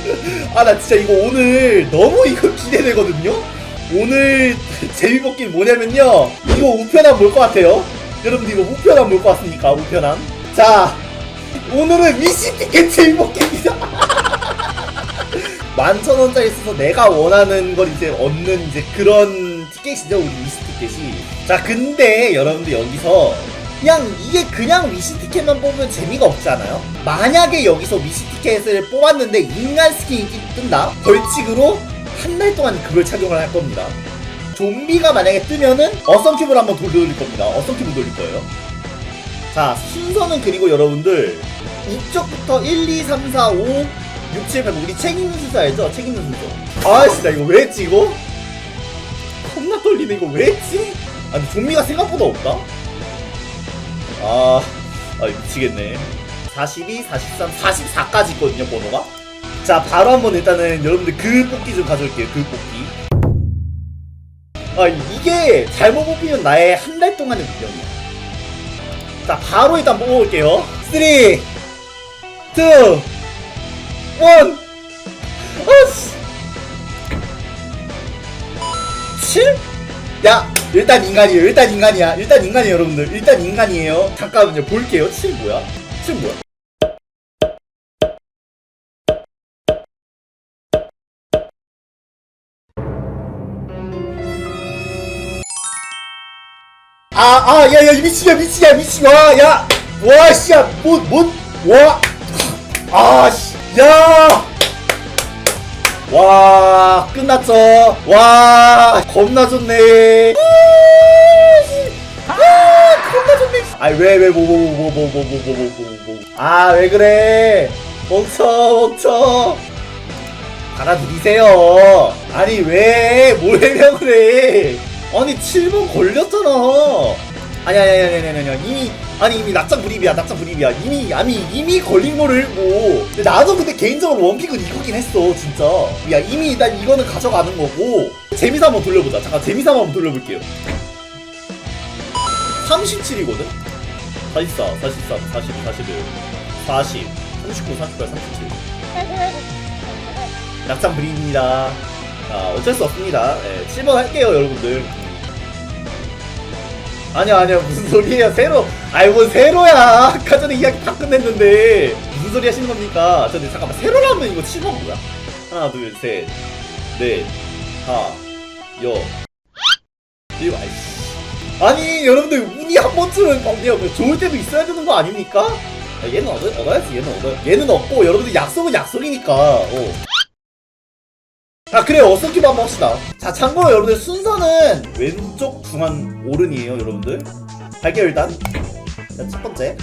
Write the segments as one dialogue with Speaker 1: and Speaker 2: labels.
Speaker 1: 아 나 진짜 이거 오늘 너무 이거 기대되거든요. 오늘 재미볶기 뭐냐면요. 이거 우편함 뭘것 같아요? 여러분들 이거 우편함 뭘것 같습니까? 우편함. 자 오늘은 미시 티켓 재미볶기입니다. 만천 원짜리 써서 내가 원하는 걸 이제 얻는 이제 그런 티켓이죠 우리 미시 티켓이. 자 근데 여러분들 여기서 그냥 이게 그냥 미시 티켓만 뽑으면 재미가 없잖아요. 만약에 여기서 미시 티켓을 뽑았는데 인간 스킨이 뜬다. 벌칙으로 한 달 동안 그걸 착용을 할 겁니다. 좀비가 만약에 뜨면은 어썸 큐브를 한번 돌릴 겁니다. 어썸 큐브 돌릴 거예요. 자 순서는 그리고 여러분들 이쪽부터 1, 2, 3, 4, 5, 6, 7, 8 우리 책 읽는 순서 알죠? 책 읽는 순서. 아씨 나 이거 왜 했지? 겁나 떨리네 이거 왜 했지? 아니 좀비가 생각보다 없다. 아, 아 미치겠네. 42, 43, 44까지 있거든요 번호가. 자 바로 한번 일단은 여러분들 그 뽑기 좀 가져올게요 그 뽑기. 아 이게 잘못 뽑히면 나의 한 달 동안의 운명이야. 자 바로 일단 뽑아볼게요. 3, 2, 1. 아씨. 7? 야 일단 인간이에요. 일단 인간이야. 일단 인간이에요 여러분들. 일단 인간이에요. 잠깐만요. 볼게요. 7 뭐야? 7 뭐야? 아, 아, 야, 야, 미치야, 미치야, 미치, 와, 야, 와, 씨야, 뭐, 뭐, 와, 아, 씨, 야, 와, 끝났죠. 와, 겁나 좋네. 아, 겁나 좋네. 아, 왜, 왜, 뭐, 뭐, 뭐, 뭐, 뭐, 뭐, 뭐, 뭐, 뭐, 뭐. 아, 왜 그래? 멈춰, 멈춰. 받아들이세요. 아니, 왜, 뭘 해명을 해? 아니, 7번 걸렸잖아. 아니, 아니, 아니, 아니, 아니, 아니, 이미, 아니, 이미 낙장 불입이야, 낙장 불입이야. 이미, 아니, 이미 걸린 거를 뭐. 나도 근데 개인적으로 원픽은 이거긴 했어, 진짜. 야, 이미 일단 이거는 가져가는 거고. 재미삼 한번 돌려보자. 잠깐, 재미삼 한번 돌려볼게요. 37이거든? 44, 43, 40, 41, 40, 39, 38, 37. 낙장 불입니다. 아, 어쩔 수 없습니다. 예, 7번 할게요, 여러분들. 아니야, 아니야, 무슨 소리예요, 새로. 아이, 뭔 새로야. 아까 전에 이야기 다 끝냈는데. 무슨 소리 하시는 겁니까? 저, 근데 잠깐만, 새로라면 이거 7번 뭐야? 하나, 둘, 셋, 넷, 다, 여, 일곱, 아이씨. 아니, 여러분들, 운이 한 번쯤은, 어, 그냥 좋을 때도 있어야 되는 거 아닙니까? 야, 얘는 얻어, 얻어야지, 얘는 얻어. 얘는 얻고, 여러분들 약속은 약속이니까, 어. 자 그래요. 어썸큐브 한번 합시다. 자 참고로 여러분들 순서는 왼쪽 중앙 오른이에요 여러분들. 갈게요 일단. 자 첫 번째.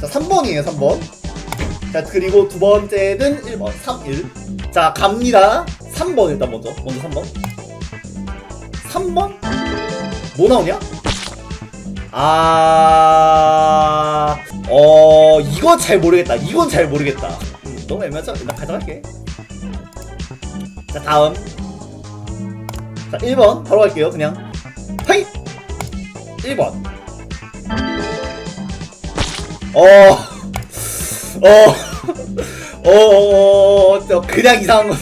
Speaker 1: 자 3번이에요 3번. 자 그리고 두 번째는 1번 3, 1. 자 갑니다. 3번 일단 먼저. 먼저 3번. 3번? 뭐 나오냐? 아... 어... 이거 잘 모르겠다. 이건 잘 모르겠다. 음, 너무 애매하죠? 일단 가져갈게 자 다음. 자 1번. 바로 갈게요 그냥. 하이! 1번. 어... 어... 어... 어... 저 그냥 이상한 거.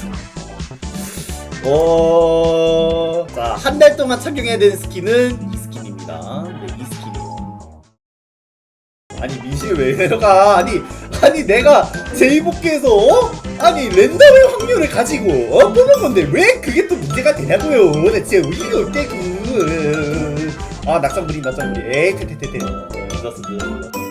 Speaker 1: 어... 자, 한 달 동안 착용해야 되는 스킨은 이 스킨입니다. 네, 이 스킨이요. 아니, 민식이 왜 내려가? 아니, 아니, 내가 제이복귀에서, 어? 아니, 랜덤의 확률을 가지고, 어? 뽑은 건데, 왜 그게 또 문제가 되냐고요? 나 진짜 의의가 없대구. 아, 낙장불이, 낙장불이. 에이, 테테테테. 어, 늦었어, 늦었어.